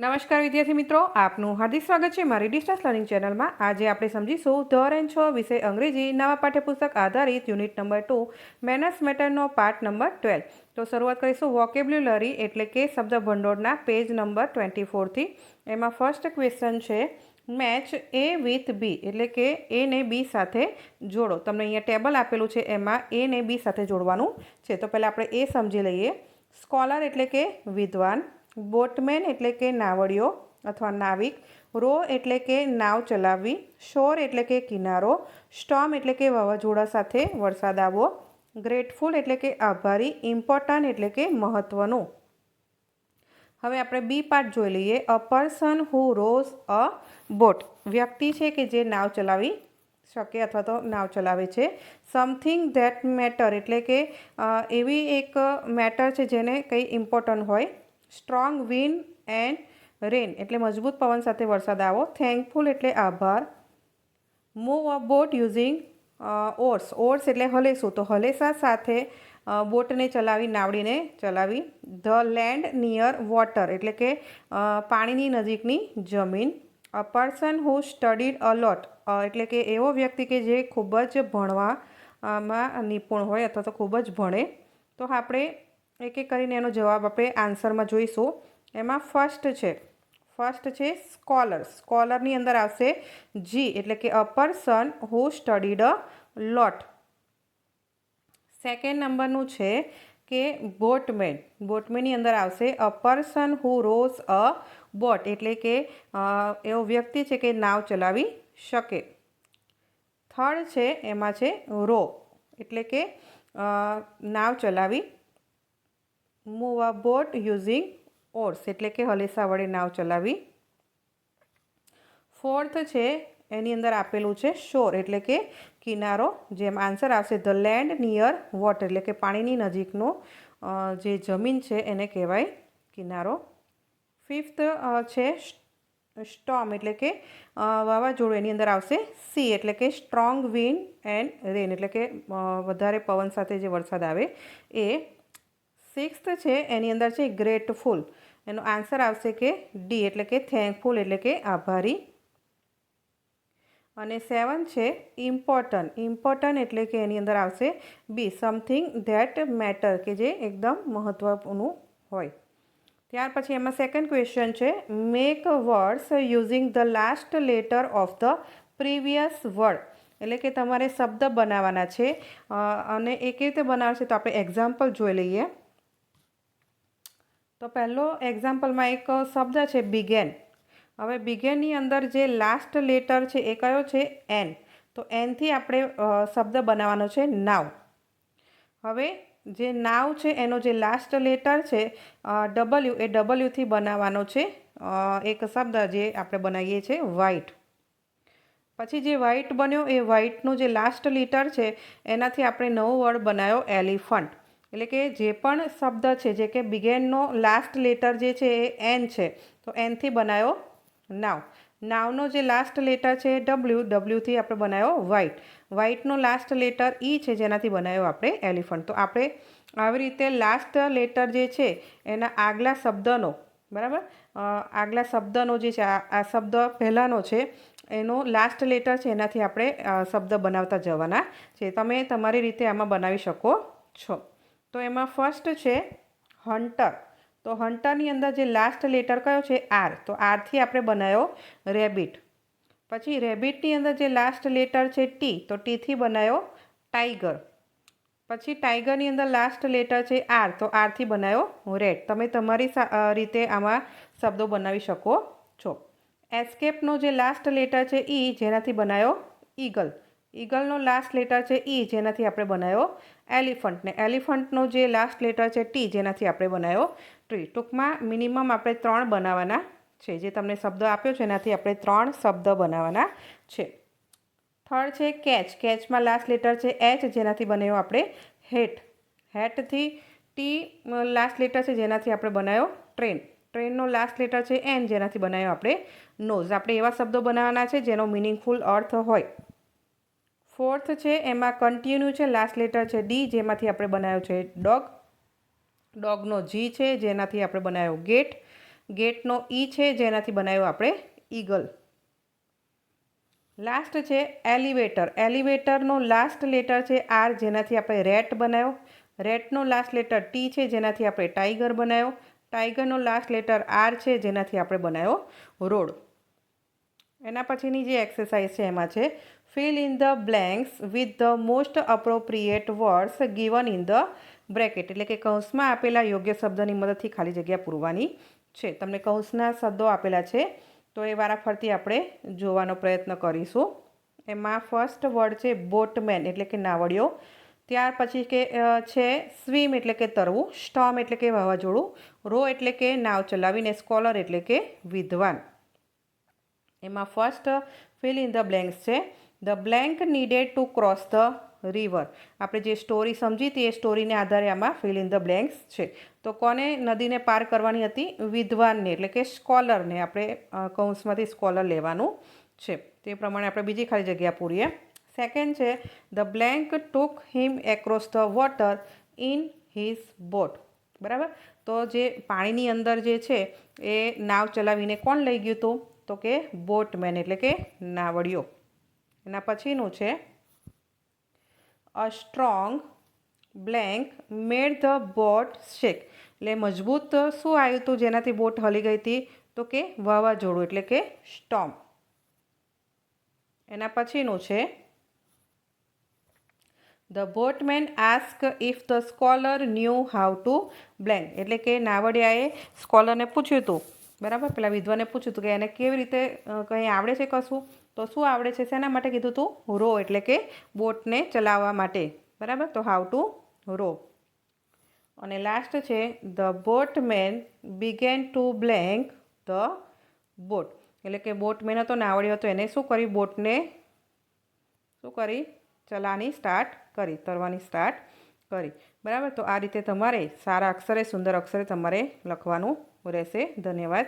નમસ્કાર વિદ્યાર્થી મિત્રો, આપનું હાર્દિક સ્વાગત છે મારી ડિસ્ટન્સ લર્નિંગ ચેનલમાં. આજે આપણે સમજીશું ધોરણ છ વિષય અંગ્રેજી, નવા પાઠ્યપુસ્તક આધારિત યુનિટ નંબર ટુ મેનસ મેટરનો પાર્ટ નંબર ટ્વેલ્વ. તો શરૂઆત કરીશું વોકેબ્યુલરી એટલે કે શબ્દ ભંડોળના પેજ નંબર ટ્વેન્ટી ફોરથી એમાં ફર્સ્ટ ક્વેશ્ચન છે મેચ એ વિથ બી એટલે કે એ ને બી સાથે જોડો. તમને અહીંયા ટેબલ આપેલું છે, એમાં એ ને બી સાથે જોડવાનું છે. તો પહેલાં આપણે એ સમજી લઈએ. સ્કોલર એટલે કે વિદ્વાન. બોટમેન એટલે કે નાવડીઓ અથવા નાવિક, રો એટલે કે નાવ ચલાવવી, શોર એટલે કે કિનારો, સ્ટોમ એટલે કે વાવાઝોડા સાથે વરસાદ આવવો, ગ્રેટફુલ એટલે કે આભારી, ઇમ્પોર્ટન્ટ એટલે કે મહત્ત્વનું હવે આપણે બી પાર્ટ જોઈ લઈએ. A person who rows a boat. વ્યક્તિ છે કે જે નાવ ચલાવી શકે અથવા તો નાવ ચલાવે છે. સમથિંગ ધેટ મેટર એટલે કે એવી એક મેટર છે જેને કંઈ ઇમ્પોર્ટન્ટ હોય સ્ટ્રોંગ વિન એન્ડ રેન એટલે મજબૂત પવન સાથે વરસાદ આવો. થેન્કફુલ એટલે આભાર. Move a boat using oars oars એટલે હલેસું. તો હલેસા સાથે બોટને ચલાવી, નાવડીને ચલાવી. ધ લેન્ડ નિયર વોટર એટલે કે પાણીની નજીકની જમીન. A person who studied a lot એટલે કે એવો વ્યક્તિ કે જે ખૂબ જ ભણવામાં નિપુણ હોય અથવા તો ખૂબ જ ભણે. તો આપણે એક એક કરીને એનો જવાબ આપણે આન્સરમાં જોઈશું. એમાં ફર્સ્ટ છે. ફર્સ્ટ છે સ્કોલર સ્કોલરની અંદર આવશે જી એટલે કે a person who studied a lot second નંબરનું છે કે બોટમેન બોટમેનની અંદર આવશે a person who rows a boat એટલે કે એવો વ્યક્તિ છે કે નાવ ચલાવી શકે. થર્ડ છે, એમાં છે રો એટલે કે નાવ ચલાવી move a boat using oars એટલે કે હલેસા વડે નાવ ચલાવી. ફોર્થ છે, એની અંદર આપેલું છે શોર એટલે કે કિનારો, જેમ આન્સર આવશે ધ લેન્ડ નિયર વોટર એટલે કે પાણીની નજીકનો જે જમીન છે એને કહેવાય કિનારો. ફિફ્થ છે સ્ટોમ એટલે કે વાવાઝોડું, એની અંદર આવશે સી એટલે કે સ્ટ્રોંગ વિન એન્ડ રેન એટલે કે વધારે પવન સાથે જે વરસાદ આવે એ સિક્સ્થ છે, એની અંદર છે ગ્રેટફુલ એનો આન્સર આવશે કે ડી એટલે કે થેન્કફુલ એટલે કે આભારી. અને સેવન છે ઇમ્પોર્ટન્ટ ઇમ્પોર્ટન્ટ એટલે કે એની અંદર આવશે બી સમથિંગ ધેટ મેટર કે જે એકદમ મહત્ત્વનું હોય. ત્યાર પછી એમાં સેકન્ડ ક્વેશ્ચન છે make words using the last letter of the previous word એટલે કે તમારે શબ્દ બનાવવાના છે અને એ કેવી રીતે બનાવશે તો આપણે એક્ઝામ્પલ જોઈ લઈએ. તો પહેલો એક્ઝામ્પલમાં એક શબ્દ છે બિગેન હવે બિગેનની અંદર જે લાસ્ટ લેટર છે એ કયો છે? એન તો એનથી આપણે શબ્દ બનાવવાનો છે નાવ હવે જે નાવ છે એનો જે લાસ્ટ લેટર છે ડબલ્યુ એ ડબલ્યુથી બનાવવાનો છે એક શબ્દ જે આપણે બનાવીએ છીએ વ્હાઇટ પછી જે વ્હાઇટ બન્યો એ વ્હાઈટનું જે લાસ્ટ લેટર છે એનાથી આપણે નવો વર્ડ બનાવ્યો એલિફન્ટ એટલે કે જે પણ શબ્દ છે, જે કે બિગેનનો લાસ્ટ લેટર જે છે, એ એન છે. તો એનથી બનાવ્યો નાવ નાવનો જે લાસ્ટ લેટર છે ડબલ્યુ ડબલ્યુથી આપણે બનાવ્યો વ્હાઈટ વ્હાઈટનો લાસ્ટ લેટર ઈ છે, જેનાથી બનાવ્યો આપણે એલિફન્ટ તો આપણે આવી રીતે લાસ્ટ લેટર જે છે, એના આગલા શબ્દનો, બરાબર? આગલા શબ્દનો જે છે, આ શબ્દ પહેલાંનો છે, એનો લાસ્ટ લેટર છે, એનાથી આપણે શબ્દ બનાવતા જવાના છે. તમે તમારી રીતે આમાં બનાવી શકો છો. તો એમાં ફર્સ્ટ છે હન્ટર તો હન્ટરની અંદર જે લાસ્ટ લેટર કયો છે? આર તો આરથી આપણે બનાવ્યો રેબિટ પછી રેબિટની અંદર જે લાસ્ટ લેટર છે ટી તો ટીથી બનાવ્યો ટાઈગર પછી ટાઈગરની અંદર લાસ્ટ લેટર છે આર તો આરથી બનાવ્યો રેડ તમે તમારી રીતે આમાં શબ્દો બનાવી શકો છો. એસ્કેપનો જે લાસ્ટ લેટર છે ઈ જેનાથી બનાવ્યો ઈગલ ઈગલનો લાસ્ટ લેટર છે ઈ જેનાથી આપણે બનાવ્યો એલિફન્ટ. ને એલિફન્ટનો જે લાસ્ટ લેટર છે ટી જેનાથી આપણે બનાવ્યો ટ્રી ટૂંકમાં મિનિમમ આપણે ત્રણ બનાવવાના છે. જે તમને શબ્દ આપ્યો છે, એનાથી આપણે ત્રણ શબ્દ બનાવવાના છે. થર્ડ છે કેચ કેચમાં લાસ્ટ લેટર છે એચ જેનાથી બનાવ્યો આપણે હેટ. હેટથી ટી લાસ્ટ લેટર છે, જેનાથી આપણે બનાવ્યો ટ્રેન ટ્રેનનો લાસ્ટ લેટર છે એન જેનાથી બનાવ્યો આપણે નોઝ આપણે એવા શબ્દો બનાવવાના છે જેનો મિનિંગફુલ અર્થ હોય. ફોર્થ છે, એમાં કન્ટિન્યુ છે લાસ્ટ લેટર છે ડી જેમાંથી આપણે બનાવ્યો છે ડોગ ડોગનો જી છે, જેનાથી આપણે બનાવ્યો ગેટ ગેટનો ઈ છે, જેનાથી બનાવ્યો આપણે ઈગલ લાસ્ટ છે એલિવેટર એલિવેટરનો લાસ્ટ લેટર છે આર જેનાથી આપણે રેટ બનાવ્યો. રેટનો લાસ્ટ લેટર ટી છે, જેનાથી આપણે ટાઈગર બનાવ્યો. ટાઈગરનો લાસ્ટ લેટર આર છે, જેનાથી આપણે બનાવ્યો રોડ. એના પછીની જે એક્સરસાઇઝ છે એમાં છે fill in the blanks with the most appropriate words given in the bracket એટલે કે કૌંસમાં આપેલા યોગ્ય શબ્દની મદદથી ખાલી જગ્યા પૂરવાની છે. તમને કૌંસના શબ્દો આપેલા છે, તો એ વારાફરતી આપણે જોવાનો પ્રયત્ન કરીશું. એમાં ફર્સ્ટ વર્ડ છે બોટમેન એટલે કે નાવડિયો. ત્યાર પછી કે છે સ્વિમ એટલે કે તરવું. સ્ટોમ એટલે કે વાવાઝોડું. રો એટલે કે નાવ ચલાવીને સ્કોલર એટલે કે વિદ્વાન. એમાં first fill in the blanks છે. The blank needed to cross the river આપણે જે સ્ટોરી સમજી હતી, એ સ્ટોરીને આધારે આમાં ફિલ ઇન ધ બ્લેન્ક્સ છે. તો કોને નદીને પાર કરવાની હતી? વિદ્વાનને, એટલે કે સ્કોલરને આપણે કૌંસમાંથી સ્કોલર લેવાનું છે. તે પ્રમાણે આપણે બીજી ખાલી જગ્યા પૂરીએ. સેકન્ડ છે the blank took him across the water in his boat બરાબર? તો જે પાણીની અંદર જે છે, એ નાવ ચલાવીને કોણ લઈ ગયું હતું? તો કે બોટમેન એટલે કે નાવડિયો એના પછીનું છે a strong blank made the boat shake એટલે મજબૂત શું આવ્યું હતું જેનાથી બોટ હલી ગઈ હતી? તો કે વાવાઝોડું એટલે કે સ્ટોમ એના પછીનું છે the boatman ask if the scholar knew how to blank એટલે કે નાવડિયાએ સ્કોલરને પૂછ્યું હતું બરાબર? પેલા વિધવાને પૂછ્યું હતું કે એને કેવી રીતે કંઈ આવડે છે કશું? તો શું આવડે છે? શેના માટે કીધું હતું રો, એટલે કે બોટને ચલાવવા માટે. બરાબર? તો હાઉ ટુ રો. અને લાસ્ટ છે the boatman began to blank the boat એટલે કે બોટમેન હતો નાવડિયો હતો એને શું કરી બોટને, શું કરી? ચલાવવાની સ્ટાર્ટ કરી, તરવાની સ્ટાર્ટ કરી. બરાબર? તો આ રીતે તમારે સારા અક્ષરે, સુંદર અક્ષરે તમારે લખવાનું રહેશે. ધન્યવાદ.